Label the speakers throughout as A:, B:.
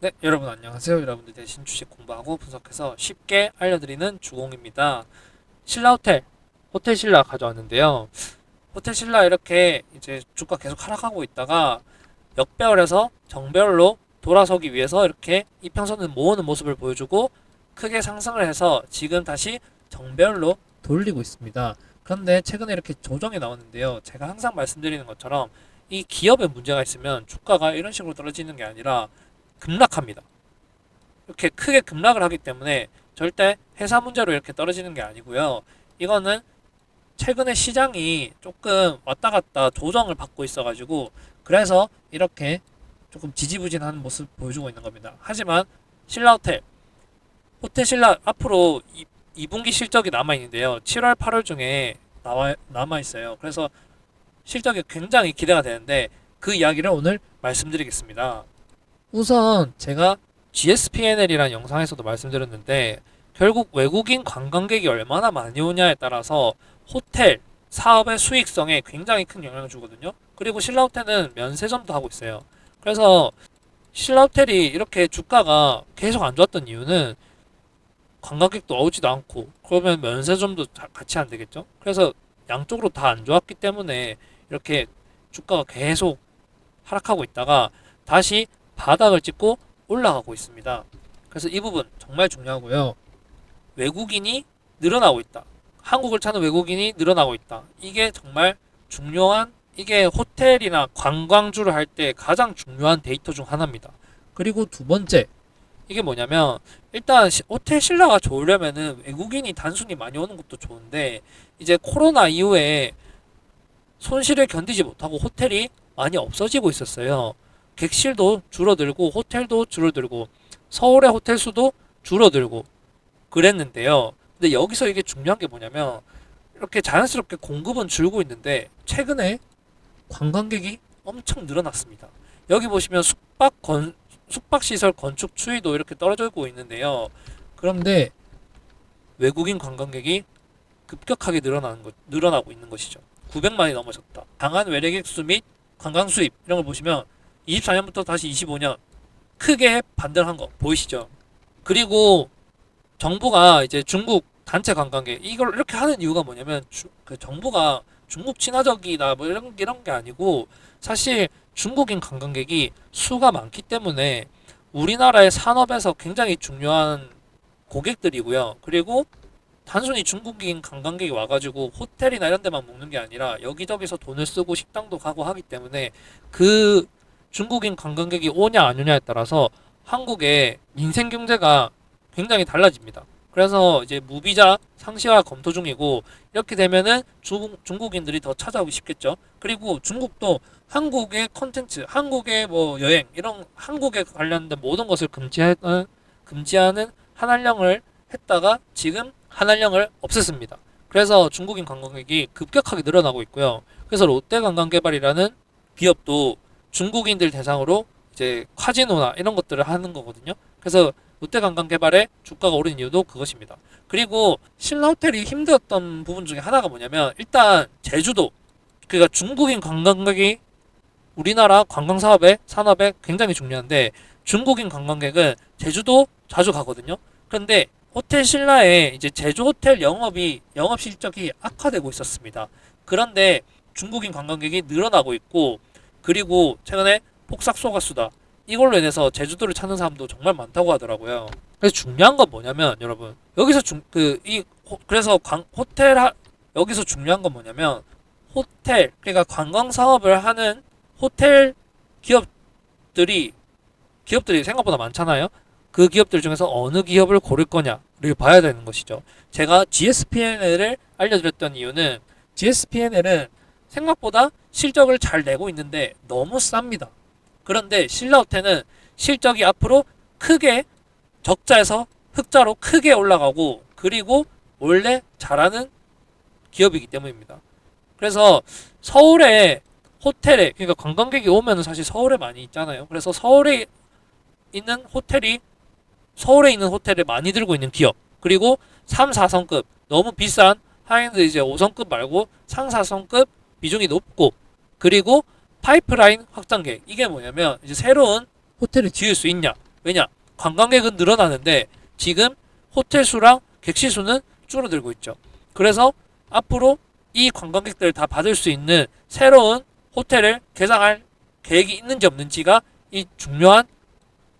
A: 네, 여러분 안녕하세요. 여러분들 대신 주식 공부하고 분석해서 쉽게 알려드리는 주공입니다. 신라 호텔, 호텔 신라 가져왔는데요. 호텔 신라 이렇게 이제 주가 계속 하락하고 있다가 역배열에서 정배열로 돌아서기 위해서 이렇게 이평선을 모으는 모습을 보여주고 크게 상승을 해서 지금 다시 정배열로 돌리고 있습니다. 그런데 최근에 이렇게 조정이 나왔는데요. 제가 항상 말씀드리는 것처럼 이 기업에 문제가 있으면 주가가 이런 식으로 떨어지는 게 아니라 급락합니다. 이렇게 크게 급락을 하기 때문에 절대 회사 문제로 이렇게 떨어지는 게 아니고요. 이거는 최근에 시장이 조금 왔다 갔다 조정을 받고 있어가지고 그래서 이렇게 조금 지지부진한 모습 보여주고 있는 겁니다. 하지만 신라호텔 호텔 신라 앞으로 2, 분기 실적이 남아 있는데요. 7월, 8월 중에 나와 남아 있어요. 그래서 실적이 굉장히 기대가 되는데 그 이야기를 오늘 말씀드리겠습니다. 우선 제가 GSPNL이라는 영상에서도 말씀드렸는데 결국 외국인 관광객이 얼마나 많이 오냐에 따라서 호텔 사업의 수익성에 굉장히 큰 영향을 주거든요. 그리고 신라호텔은 면세점도 하고 있어요. 그래서 신라호텔이 이렇게 주가가 계속 안 좋았던 이유는 관광객도 오지도 않고 그러면 면세점도 다- 같이 안 되겠죠. 그래서 양쪽으로 다 안 좋았기 때문에 이렇게 주가가 계속 하락하고 있다가 다시 바닥을 찍고 올라가고 있습니다. 그래서 이 부분 정말 중요하고요. 외국인이 늘어나고 있다. 한국을 찾는 외국인이 늘어나고 있다. 이게 정말 중요한 이게 호텔이나 관광주를 할 때 가장 중요한 데이터 중 하나입니다. 그리고 두 번째 이게 뭐냐면 일단 시- 호텔 신라가 좋으려면은 외국인이 단순히 많이 오는 것도 좋은데 이제 코로나 이후에 손실을 견디지 못하고 호텔이 많이 없어지고 있었어요. 객실도 줄어들고 호텔도 줄어들고 서울의 호텔 수도 줄어들고 그랬는데요. 근데 여기서 이게 중요한 게 뭐냐면 이렇게 자연스럽게 공급은 줄고 있는데 최근에 관광객이 엄청 늘어났습니다. 여기 보시면 숙박 건 숙박 시설 건축 추이도 이렇게 떨어지고 있는데요. 그런데 외국인 관광객이 급격하게 늘어나는 것, 늘어나고 있는 것이죠. 900만이 넘어졌다. 강한 외래객 수 및 관광 수입 이런 걸 보시면 24년부터 다시 25년 크게 반등한 거 보이시죠? 그리고 정부가 이제 중국 단체 관광객 이걸 이렇게 하는 이유가 뭐냐면 주, 그 정부가 중국 친화적이다 뭐 이런 이런 게 아니고 사실 중국인 관광객이 수가 많기 때문에 우리나라의 산업에서 굉장히 중요한 고객들이고요. 그리고 단순히 중국인 관광객이 와가지고 호텔이나 이런 데만 묵는 게 아니라 여기저기서 돈을 쓰고 식당도 가고 하기 때문에 그 중국인 관광객이 오냐 안 오냐에 따라서 한국의 민생 경제가 굉장히 달라집니다. 그래서 이제 무비자 상시화 검토 중이고 이렇게 되면은 중, 중국인들이 더 찾아오기 쉽겠죠. 그리고 중국도 한국의 컨텐츠, 한국의 뭐 여행 이런 한국에 관련된 모든 것을 금지하는 금지하는 한한령을 했다가 지금 한한령을 없앴습니다. 그래서 중국인 관광객이 급격하게 늘어나고 있고요. 그래서 롯데 관광개발이라는 기업도 중국인들 대상으로 이제 카지노나 이런 것들을 하는 거거든요. 그래서 롯데관광개발의 주가가 오른 이유도 그것입니다. 그리고 신라호텔이 힘들었던 부분 중에 하나가 뭐냐면 일단 제주도 그러니까 중국인 관광객이 우리나라 관광 사업에 산업에 굉장히 중요한데 중국인 관광객은 제주도 자주 가거든요. 그런데 호텔 신라에 이제 제주 호텔 영업이 영업 실적이 악화되고 있었습니다. 그런데 중국인 관광객이 늘어나고 있고 그리고 최근에 폭삭소 가수다 이걸로 인해서 제주도를 찾는 사람도 정말 많다고 하더라고요. 그래서 중요한 건 뭐냐면 여러분 여기서 중그이 그래서 관, 호텔 하, 여기서 중요한 건 뭐냐면 호텔 그러니까 관광 사업을 하는 호텔 기업들이 기업들이 생각보다 많잖아요. 그 기업들 중에서 어느 기업을 고를 거냐를 봐야 되는 것이죠. 제가 GSPNL을 알려드렸던 이유는 GSPNL은 생각보다 실적을 잘 내고 있는데 너무 쌉니다. 그런데 신라호텔은 실적이 앞으로 크게 적자에서 흑자로 크게 올라가고 그리고 원래 잘하는 기업이기 때문입니다. 그래서 서울에 호텔에 그러니까 관광객이 오면 사실 서울에 많이 있잖아요. 그래서 서울에 있는 호텔이 서울에 있는 호텔을 많이 들고 있는 기업 그리고 3, 4성급 너무 비싼 하이엔드 이제 5성급 말고 상사성급 비중이 높고 그리고 파이프라인 확장 계획 이게 뭐냐면 이제 새로운 호텔을 지을 수 있냐 왜냐? 관광객은 늘어나는데 지금 호텔 수랑 객실 수는 줄어들고 있죠. 그래서 앞으로 이 관광객들 다 받을 수 있는 새로운 호텔을 개장할 계획이 있는지 없는지가 이 중요한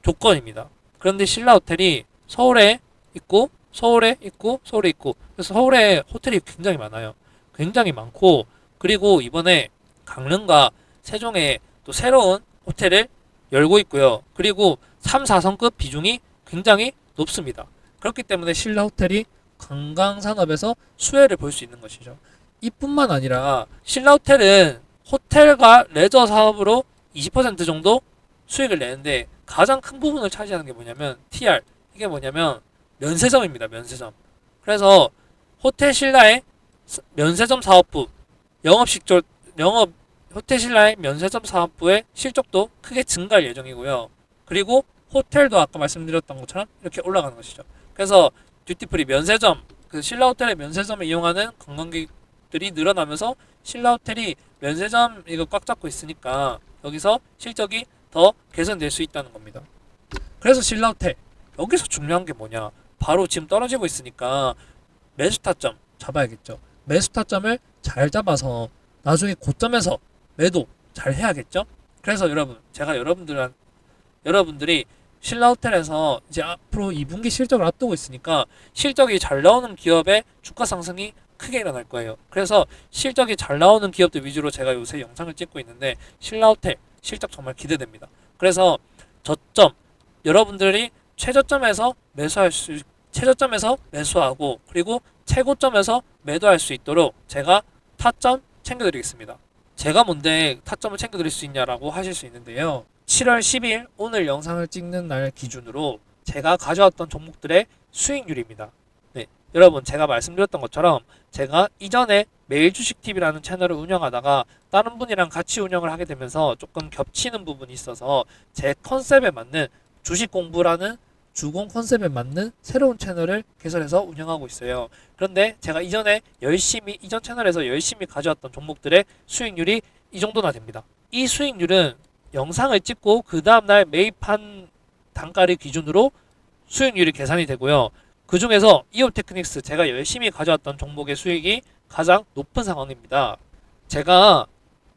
A: 조건입니다. 그런데 신라 호텔이 서울에 있고 서울에 있고 서울에 있고 그래서 서울에 호텔이 굉장히 많아요. 굉장히 많고 그리고 이번에 강릉과 세종에 또 새로운 호텔을 열고 있고요. 그리고 3, 4성급 비중이 굉장히 높습니다. 그렇기 때문에 신라 호텔이 관광 산업에서 수혜를 볼 수 있는 것이죠. 이뿐만 아니라 신라 호텔은 호텔과 레저 사업으로 20% 정도 수익을 내는데 가장 큰 부분을 차지하는 게 뭐냐면 TR 이게 뭐냐면 면세점입니다. 면세점. 그래서 호텔 신라의 스- 면세점 사업부 영업식조 영업 호텔 신라의 면세점 사업부의 실적도 크게 증가할 예정이고요. 그리고 호텔도 아까 말씀드렸던 것처럼 이렇게 올라가는 것이죠. 그래서 듀티프리 면세점 그 신라 호텔의 면세점을 이용하는 관광객들이 늘어나면서 신라 호텔이 면세점 이거 꽉 잡고 있으니까 여기서 실적이 더 개선될 수 있다는 겁니다. 그래서 신라 호텔 여기서 중요한 게 뭐냐? 바로 지금 떨어지고 있으니까 매수 타점 잡아야겠죠. 매수 타점을 잘 잡아서 나중에 고점에서 매도 잘 해야겠죠. 그래서 여러분 제가 여러분들한 여러분들이 신라 호텔에서 이제 앞으로 2분기 실적을 앞두고 있으니까 실적이 잘 나오는 기업의 주가 상승이 크게 일어날 거예요. 그래서 실적이 잘 나오는 기업들 위주로 제가 요새 영상을 찍고 있는데 신라 호텔 실적 정말 기대됩니다. 그래서 저점 여러분들이 최저점에서 매수할 수 최저점에서 매수하고 그리고 최고점에서 매도할 수 있도록 제가 타점 챙겨드리겠습니다. 제가 뭔데 타점을 챙겨드릴 수 있냐라고 하실 수 있는데요. 7월 10일 오늘 영상을 찍는 날 기준으로 제가 가져왔던 종목들의 수익률입니다. 네, 여러분 제가 말씀드렸던 것처럼 제가 이전에 매일 주식 TV라는 채널을 운영하다가 다른 분이랑 같이 운영을 하게 되면서 조금 겹치는 부분이 있어서 제 컨셉에 맞는 주식 공부라는 주공 컨셉에 맞는 새로운 채널을 개설해서 운영하고 있어요. 그런데 제가 이전에 열심히 이전 채널에서 열심히 가져왔던 종목들의 수익률이 이 정도나 됩니다. 이 수익률은 영상을 찍고 그 다음날 매입한 단가를 기준으로 수익률이 계산이 되고요. 그 중에서 이옵 테크닉스 제가 열심히 가져왔던 종목의 수익이 가장 높은 상황입니다. 제가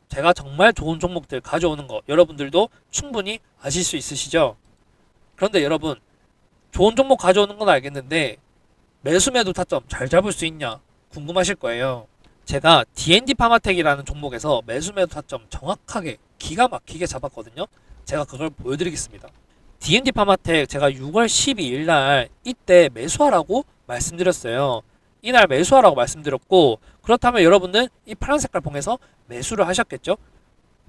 A: 제가 정말 좋은 종목들 가져오는 거 여러분들도 충분히 아실 수 있으시죠? 그런데 여러분 좋은 종목 가져오는 건 알겠는데 매수 매도 타점 잘 잡을 수 있냐 궁금하실 거예요. 제가 D&D 파마텍이라는 종목에서 매수 매도 타점 정확하게 기가 막히게 잡았거든요. 제가 그걸 보여드리겠습니다. D&D 파마텍 제가 6월 12일 날 이때 매수하라고 말씀드렸어요. 이날 매수하라고 말씀드렸고 그렇다면 여러분은 이 파란 색깔 봉에서 매수를 하셨겠죠?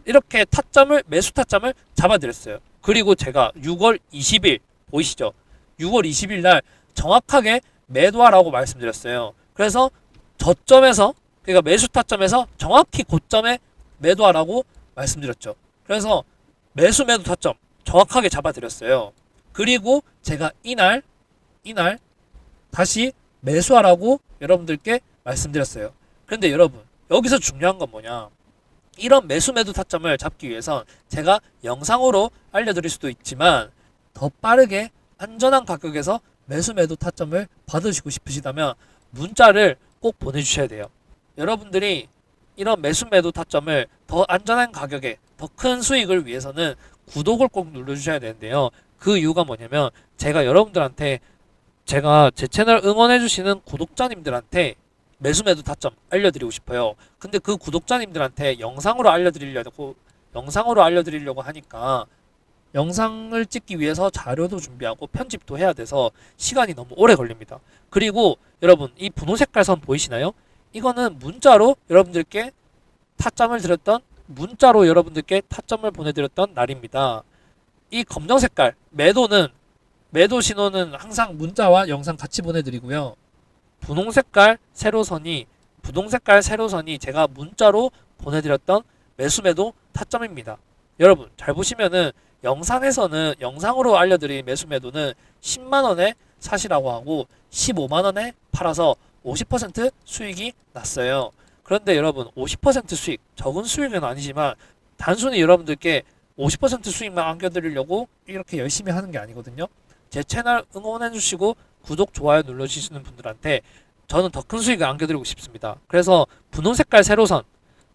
A: 이렇게 타점을 매수 타점을 잡아드렸어요. 그리고 제가 6월 20일 보이시죠? 6월 20일 날 정확하게 매도하라고 말씀드렸어요. 그래서 저점에서 그러니까 매수 타점에서 정확히 고점에 매도하라고 말씀드렸죠. 그래서 매수 매도 타점 정확하게 잡아드렸어요. 그리고 제가 이날 이날 다시 매수하라고 여러분들께 말씀드렸어요. 그런데 여러분 여기서 중요한 건 뭐냐? 이런 매수 매도 타점을 잡기 위해선 제가 영상으로 알려드릴 수도 있지만 더 빠르게 안전한 가격에서 매수 매도 타점을 받으시고 싶으시다면 문자를 꼭 보내주셔야 돼요. 여러분들이 이런 매수 매도 타점을 더 안전한 가격에 더 큰 수익을 위해서는 구독을 꼭 눌러주셔야 되는데요. 그 이유가 뭐냐면 제가 여러분들한테 제가 제 채널 응원해주시는 구독자님들한테 매수 매도 타점 알려드리고 싶어요. 근데 그 구독자님들한테 영상으로 알려드리려고 영상으로 알려드리려고 하니까 영상을 찍기 위해서 자료도 준비하고 편집도 해야 돼서 시간이 너무 오래 걸립니다. 그리고 여러분 이 분홍 색깔 선 보이시나요? 이거는 문자로 여러분들께 타점을 드렸던 문자로 여러분들께 타점을 보내드렸던 날입니다. 이 검정 색깔 매도는 매도 신호는 항상 문자와 영상 같이 보내드리고요. 분홍 색깔 세로선이 분홍 색깔 세로선이 제가 문자로 보내드렸던 매수 매도 타점입니다. 여러분 잘 보시면은 영상에서는 영상으로 알려드린 매수 매도는 10만 원에 사시라고 하고 15만 원에 팔아서 50% 수익이 났어요. 그런데 여러분 50% 수익 적은 수익은 아니지만 단순히 여러분들께 50% 수익만 안겨드리려고 이렇게 열심히 하는 게 아니거든요. 제 채널 응원해주시고 구독, 좋아요 눌러주시는 분들한테 저는 더 큰 수익을 안겨드리고 싶습니다. 그래서 분홍 색깔 세로선,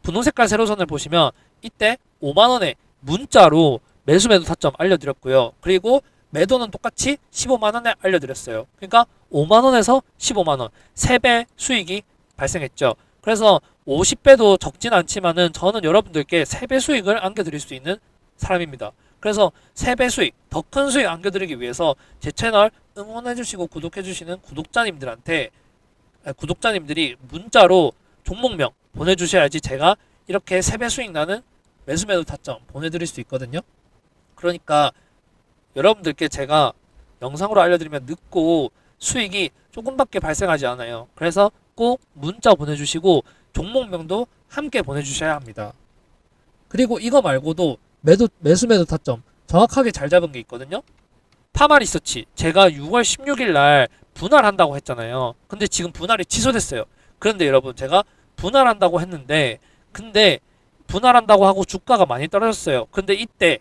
A: 분홍 색깔 세로선을 보시면 이때 5만원에 문자로 매수 매도 타점 알려드렸고요. 그리고 매도는 똑같이 15만원에 알려드렸어요. 그러니까 5만원에서 15만원, 3배 수익이 발생했죠. 그래서 50배도 적진 않지만은 저는 여러분들께 3배 수익을 안겨드릴 수 있는 사람입니다. 그래서 3배 수익, 더 큰 수익 안겨드리기 위해서 제 채널 응원해주시고 구독해주시는 구독자님들한테 아니, 구독자님들이 문자로 종목명 보내주셔야지 제가 이렇게 3배 수익 나는 매수 매도 타점 보내드릴 수 있거든요. 그러니까 여러분들께 제가 영상으로 알려드리면 늦고 수익이 조금밖에 발생하지 않아요. 그래서 꼭 문자 보내주시고 종목명도 함께 보내주셔야 합니다. 그리고 이거 말고도 매도 매수 매도 타점 정확하게 잘 잡은 게 있거든요. 파마 리서치 제가 6월 16일 날 분할한다고 했잖아요. 근데 지금 분할이 취소됐어요. 그런데 여러분 제가 분할한다고 했는데 근데 분할한다고 하고 주가가 많이 떨어졌어요. 근데 이때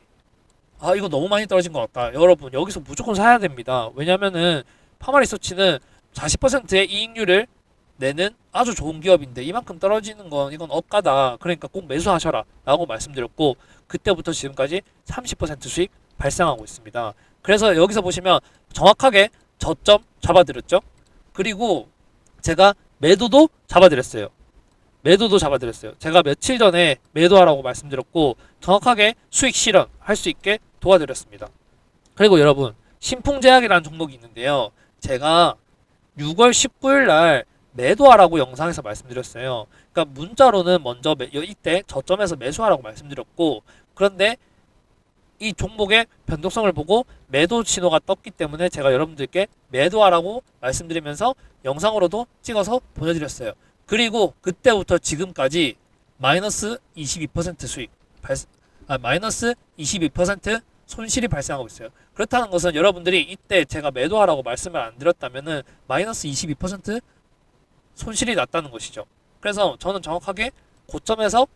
A: 아 이거 너무 많이 떨어진 것 같다. 여러분 여기서 무조건 사야 됩니다. 왜냐면은 파마 리서치는 40%의 이익률을 내는 아주 좋은 기업인데 이만큼 떨어지는 건 이건 업가다. 그러니까 꼭 매수하셔라 라고 말씀드렸고 그때부터 지금까지 30% 수익 발생하고 있습니다. 그래서 여기서 보시면 정확하게 저점 잡아드렸죠. 그리고 제가 매도도 잡아드렸어요. 매도도 잡아드렸어요. 제가 며칠 전에 매도하라고 말씀드렸고 정확하게 수익 실현 할 수 있게 도와드렸습니다. 그리고 여러분 신풍제약이라는 종목이 있는데요. 제가 6월 19일 날 매도하라고 영상에서 말씀드렸어요. 그러니까 문자로는 먼저 매, 이때 저점에서 매수하라고 말씀드렸고 그런데 이 종목의 변동성을 보고 매도 신호가 떴기 때문에 제가 여러분들께 매도하라고 말씀드리면서 영상으로도 찍어서 보내드렸어요. 그리고 그때부터 지금까지 마이너스 22% 수익 발, 아, 마이너스 22% 손실이 발생하고 있어요. 그렇다는 것은 여러분들이 이때 제가 매도하라고 말씀을 안 드렸다면은 마이너스 22% 손실이 났다는 것이죠. 그래서 저는 정확하게 고점에서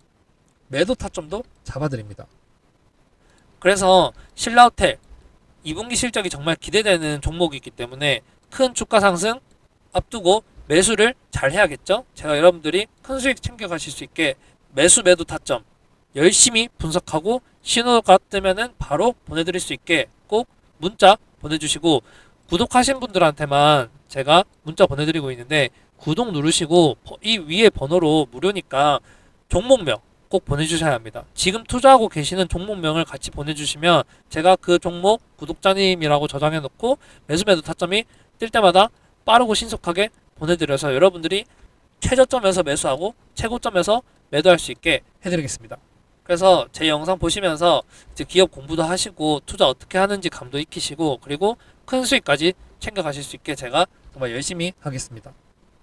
A: 매도 타점도 잡아드립니다. 그래서 신라호텔 2분기 실적이 정말 기대되는 종목이기 때문에 큰 주가 상승 앞두고 매수를 잘 해야겠죠. 제가 여러분들이 큰 수익 챙겨가실 수 있게 매수 매도 타점 열심히 분석하고 신호가 뜨면은 바로 보내드릴 수 있게 꼭 문자 보내주시고 구독하신 분들한테만 제가 문자 보내드리고 있는데 구독 누르시고 버- 이 위에 번호로 무료니까 종목명 꼭 보내주셔야 합니다. 지금 투자하고 계시는 종목명을 같이 보내주시면 제가 그 종목 구독자님이라고 저장해 놓고 매수 매도 타점이 뜰 때마다 빠르고 신속하게 보내드려서 여러분들이 최저점에서 매수하고 최고점에서 매도할 수 있게 해드리겠습니다. 그래서 제 영상 보시면서 이제 기업 공부도 하시고 투자 어떻게 하는지 감도 익히시고 그리고 큰 수익까지 챙겨가실 수 있게 제가 정말 열심히 하겠습니다.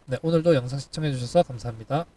A: 네, 오늘도 영상 시청해주셔서 감사합니다.